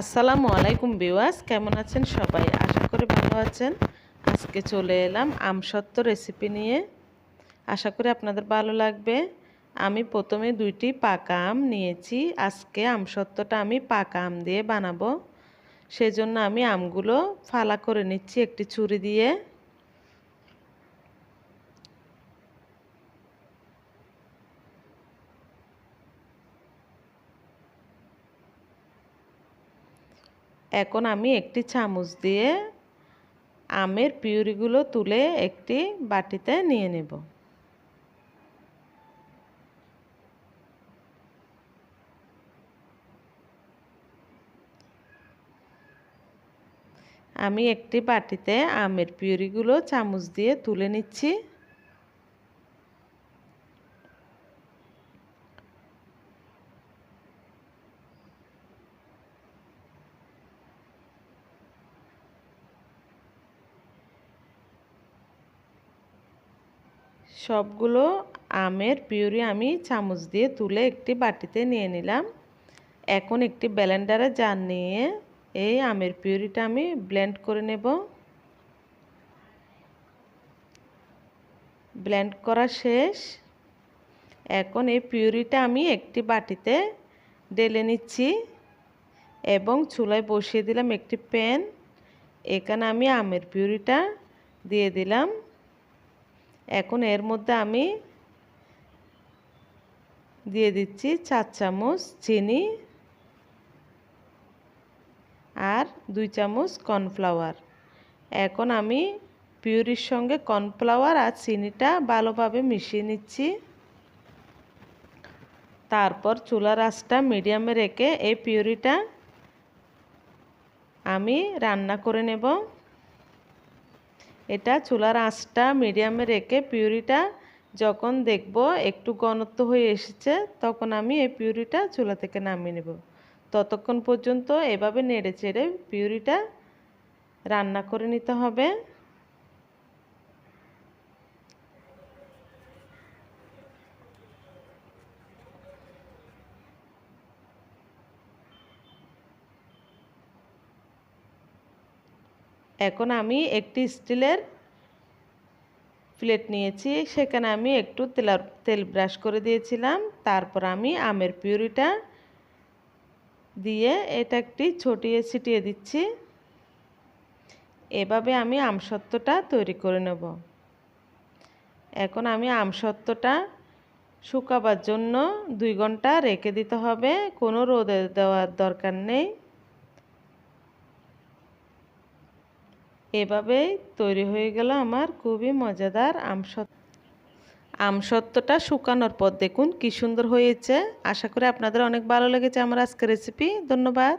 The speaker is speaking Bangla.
আসসালামু আলাইকুম বিওয়াস কেমন আছেন সবাই? আশা করি ভালো আছেন। আজকে চলে এলাম আমসত্ব রেসিপি নিয়ে। আশা করি আপনাদের ভালো লাগবে। আমি প্রথমে দুইটি পাকা আম নিয়েছি। আজকে আমসত্বটা আমি পাকা আম দিয়ে বানাবো। সেজন্য আমি আমগুলো ফালা করে নিচ্ছি একটি ছুরি দিয়ে। এখন আমি একটি চামচ দিয়ে আমের পিউরিগুলো তুলে একটি বাটিতে নিয়ে নেব। আমি একটি বাটিতে আমের পিউরিগুলো চামচ দিয়ে তুলে নিচ্ছি। সবগুলো আমের পিউরি আমি চামচ দিয়ে তুলে একটি বাটিতে নিয়ে নিলাম। এখন একটি ব্লেন্ডারে জার নিয়ে এই আমের পিউরিটা আমি ব্লেন্ড করে নেব। ব্লেন্ড করা শেষ। এখন এই পিউরিটা আমি একটি বাটিতে ডেলে নিচ্ছি এবং চুলায় বসিয়ে দিলাম একটি প্যান। এখানে আমি আমের পিউরিটা দিয়ে দিলাম। এখন এর মধ্যে আমি দিয়ে দিচ্ছি চার চামচ চিনি আর দুই চামচ কর্নফ্লাওয়ার। এখন আমি পিউরির সঙ্গে কর্নফ্লাওয়ার আর চিনিটা ভালোভাবে মিশিয়ে নিচ্ছি। তারপর চুলার আঁচটা মিডিয়ামে রেখে এই পিউরিটা আমি রান্না করে নেব। এটা চুলার আঁচটা মিডিয়ামে রেখে পিউরিটা যখন দেখব একটু ঘনত্ব হয়ে এসেছে, তখন আমি এই পিউরিটা চুলা থেকে নামিয়ে নেব। ততক্ষণ পর্যন্ত এভাবে নেড়ে চেড়ে পিউরিটা রান্না করে নিতে হবে। এখন আমি একটি স্টিলের প্লেট নিয়েছি, সেখানে আমি একটু তেল তেল ব্রাশ করে দিয়েছিলাম। তারপর আমি আমের পিউরিটা দিয়ে এটা একটি ছটিয়ে ছিটিয়ে দিচ্ছি। এভাবে আমি আমসত্ত্বটা তৈরি করে নেব। এখন আমি আমসত্ত্বটা শুকাবার জন্য দুই ঘণ্টা রেখে দিতে হবে। কোনো রোদে দেওয়ার দরকার নেই। এভাবেই তৈরি হয়ে গেল আমার খুবই মজাদার আমসত্ত্ব আমসত্ত্বটা শুকানোর পর দেখুন কি সুন্দর হয়েছে। আশা করি আপনাদের অনেক ভালো লেগেছে আমার আজকের রেসিপি ধন্যবাদ।